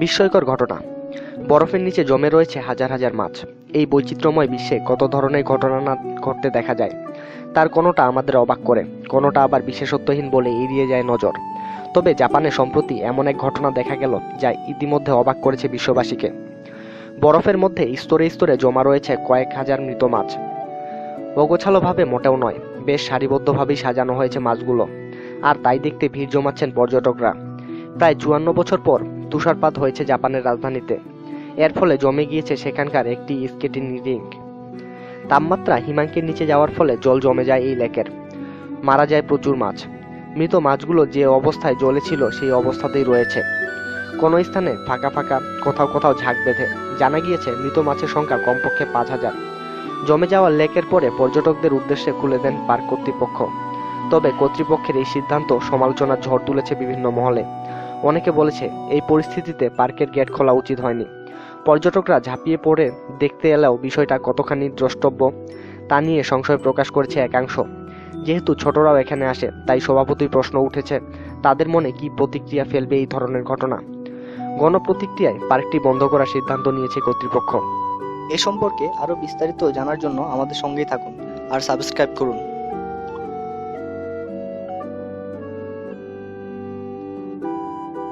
বিস্ময়কর ঘটনা। বরফের নিচে জমে রয়েছে হাজার হাজার মাছ। এই বৈচিত্র্যময় বিশ্বে কত ধরনের ঘটনা না ঘটতে দেখা যায়, তার কোনোটা আমাদের অবাক করে, কোনোটা আবার বিশেষত্বহীন বলে এড়িয়ে যায় নজর। তবে জাপানে সম্প্রতি এমন এক ঘটনা দেখা গেল, যা ইতিমধ্যে অবাক করেছে বিশ্ববাসীকে। বরফের মধ্যে স্তরে স্তরে জমা রয়েছে কয়েক হাজার মৃত মাছ। অগোছালোভাবে মোটেও নয়, বেশ সারিবদ্ধভাবেই সাজানো হয়েছে মাছগুলো। আর তাই দেখতে ভিড় জমাচ্ছেন পর্যটকরা। প্রায় চুয়ান্ন বছর পর তুষারপাত হয়েছে জাপানের রাজধানীতে। এর ফলে জমে গিয়েছে সেখানকার একটি স্কেটিং রিং। তাপমাত্রা হিমাঙ্কের নিচে যাওয়ার ফলে জল জমে যায় এই লেকের। মারা যায় প্রচুর মাছ। মৃত মাছগুলো যে অবস্থায় জলে ছিল সেই অবস্থাতেই রয়েছে। কোনো স্থানে ফাঁকা ফাঁকা, কোথাও কোথাও ঝাঁক বেঁধে। জানা গিয়েছে, মৃত মাছের সংখ্যা কমপক্ষে পাঁচ হাজার। জমে যাওয়া লেকের পরে পর্যটকদের উদ্দেশ্যে খুলে দেন পার্ক কর্তৃপক্ষ। তবে কর্তৃপক্ষের এই সিদ্ধান্ত সমালোচনার ঝড় তুলেছে বিভিন্ন মহলে। অনেকে বলেছে, এই পরিস্থিতিতে পার্কের গেট খোলা উচিত হয়নি। পর্যটকরা ঝাঁপিয়ে পড়ে দেখতে এলেও বিষয়টা কতখানি দ্রষ্টব্য, তা নিয়ে সংশয় প্রকাশ করেছে একাংশ। যেহেতু ছোটরাও এখানে আসে, তাই স্বভাবতই প্রশ্ন উঠেছে, তাদের মনে কি প্রতিক্রিয়া ফেলবে এই ধরনের ঘটনা? গণপ্রতিক্রিয়ায় পার্কটি বন্ধ করার সিদ্ধান্ত নিয়েছে কর্তৃপক্ষ। এ সম্পর্কে আরও বিস্তারিত জানার জন্য আমাদের সঙ্গেই থাকুন আর সাবস্ক্রাইব করুন।